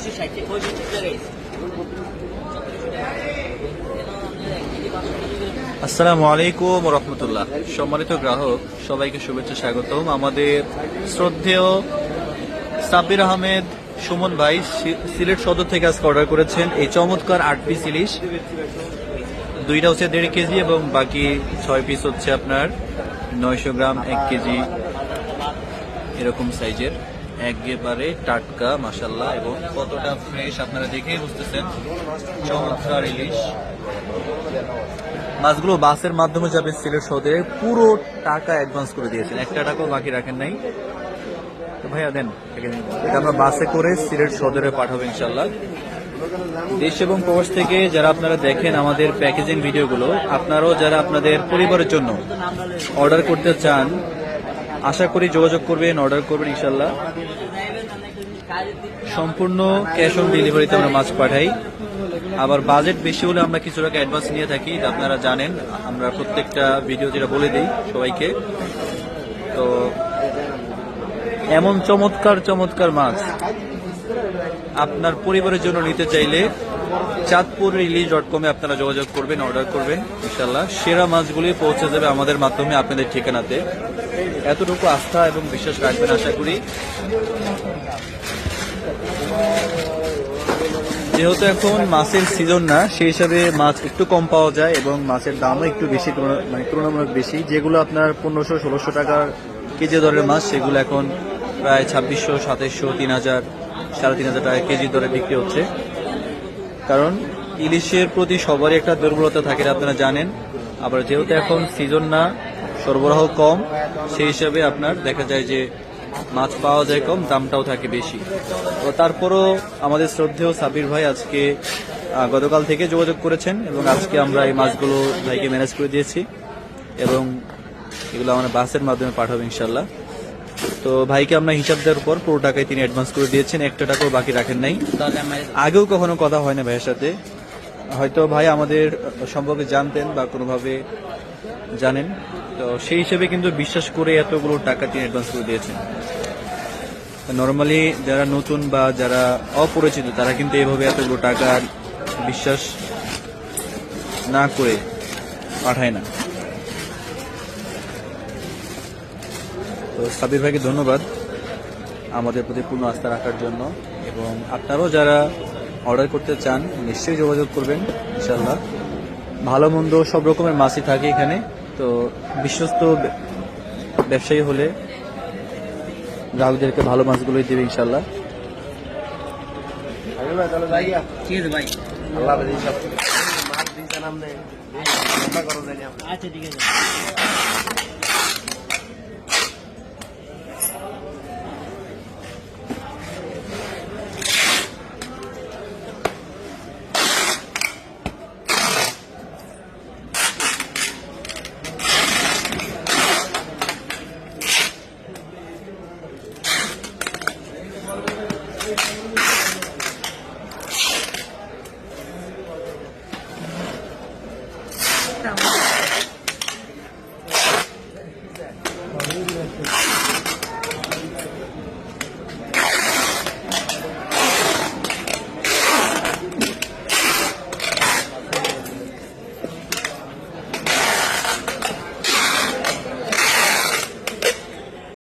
ছত্রিশশো ষাট আসসালামু আলাইকুম রহমতুল্লাহ সম্মানিত গ্রাহক, সবাইকে শুভেচ্ছা স্বাগতম। আমাদের শ্রদ্ধেয় সাব্বির আহমেদ সুমন ভাই সিলেট সদর থেকে আজকে অর্ডার করেছেন এই চমৎকার আট পিস ইলিশ। দুইটা হচ্ছে দেড় কেজি এবং বাকি ছয় পিস হচ্ছে আপনার নয়শো গ্রাম এক কেজি এরকম সাইজের একেবারে টাটকা মাসাল্লাহ এবং কতটা ফ্রেশ আপনারা দেখেই বুঝতেছেন। চমৎকার ইলিশ। মাছগুলো বাসের মাধ্যমে যাবে সিলেট সদরে, পুরো টাকা অ্যাডভান্স করে দিয়েছেন। একটা টাকাও বাকি রাখেন নাই। তো ভাইয়া, দেন এটা আমরা বাসে করে সিলেট সদরে পাঠাবো ইনশাল্লাহ দেশ এবং প্রবাস থেকে যারা আপনারা দেখেন আমাদের প্যাকেজিং ভিডিওগুলো আপনারাও যারা আপনাদের পরিবারের জন্য অর্ডার করতে চান আশা করি যোগাযোগ করবেন অর্ডার করবেন ইনশাল্লাহ সম্পূর্ণ ক্যাশ অন ডেলিভারিতে আমরা মাছ পাঠাই। আবার বাজেট বেশি হলে আমরা কিছু টাকা অ্যাডভান্স নিয়ে থাকি আপনারা জানেন। আমরা প্রত্যেকটা ভিডিও যেটা বলে দিই সবাইকে। তো, এমন চমৎকার চমৎকার মাছ আপনার পরিবারের জন্য নিতে চাইলে চাঁদপুর রিলিজ ডট কমে আপনারা যোগাযোগ করবেন অর্ডার করবেন ইনশাল্লাহ সেরা মাছগুলি পৌঁছে যাবে আমাদের মাধ্যমে, আপনাদের ঠিকানাতে। এতটুকু আস্থা এবং বিশ্বাস রাখবেন, আশা করি। যেহেতু এখন মাছের সিজন না, সেই হিসাবে মাছ একটু কম পাওয়া যায় এবং মাছের দামও একটু বেশি মানে তুলনামূলক বেশি। যেগুলো আপনার পনেরোশো, ষোলোশো টাকার কেজি দরের মাছ, সেগুলো এখন প্রায় ছাব্বিশশো, সাতাইশশো, তিন হাজার, সাড়ে তিন হাজার টাকা কেজি দরে বিক্রি হচ্ছে। কারণ ইলিশের প্রতি সবারই একটা দুর্বলতা থাকে আপনারা জানেন। আবার যেহেতু এখন সিজন না সরবরাহ কম, সেই হিসাবে আপনার দেখা যায় যে মাছ পাওয়া যায় কম, দামটাও থাকে বেশি। তো তারপরও আমাদের শ্রদ্ধেয় সাবির ভাই আজকে গতকাল থেকে যোগাযোগ করেছেন এবং আজকে আমরা এই মাছগুলো ভাইকে ম্যানেজ করে দিয়েছি এবং এগুলো আমরা বাসের মাধ্যমে পাঠাবো ইনশাল্লাহ তো ভাইকে আমরা হিসাব দেওয়ার পর পুরো টাকায় তিনি অ্যাডভান্স করে দিয়েছেন, একটা টাকাও বাকি রাখেন নাই। আগেও কখনো কথা হয় না ভাইয়ের সাথে। হয়তো ভাই আমাদের সম্পর্কে জানতেন বা কোনোভাবে জানেন। তো সেই হিসেবে কিন্তু বিশ্বাস করে এতগুলো টাকা তিনি অ্যাডভান্স করে দিয়েছেন। নর্মালি যারা নতুন বা যারা অপরিচিত, তারা কিন্তু এইভাবে এতগুলো টাকা বিশ্বাস না করে পাঠায় না। তো সাবির ভাইকে ধন্যবাদ আমাদের প্রতি পূর্ণ আস্থা রাখার জন্য এবং আপনারাও যারা অর্ডার করতে চান, নিশ্চয়ই যোগাযোগ করবেন ইনশাল্লাহ ভালো মন্দ সব রকমের মাছই থাকে এখানে। তো বিশ্বস্ত ব্যবসায়ী হলে গ্রাহকদেরকে ভালো মাছগুলোই দেবে ইনশাল্লাহ ঠিক আছে। Tamam.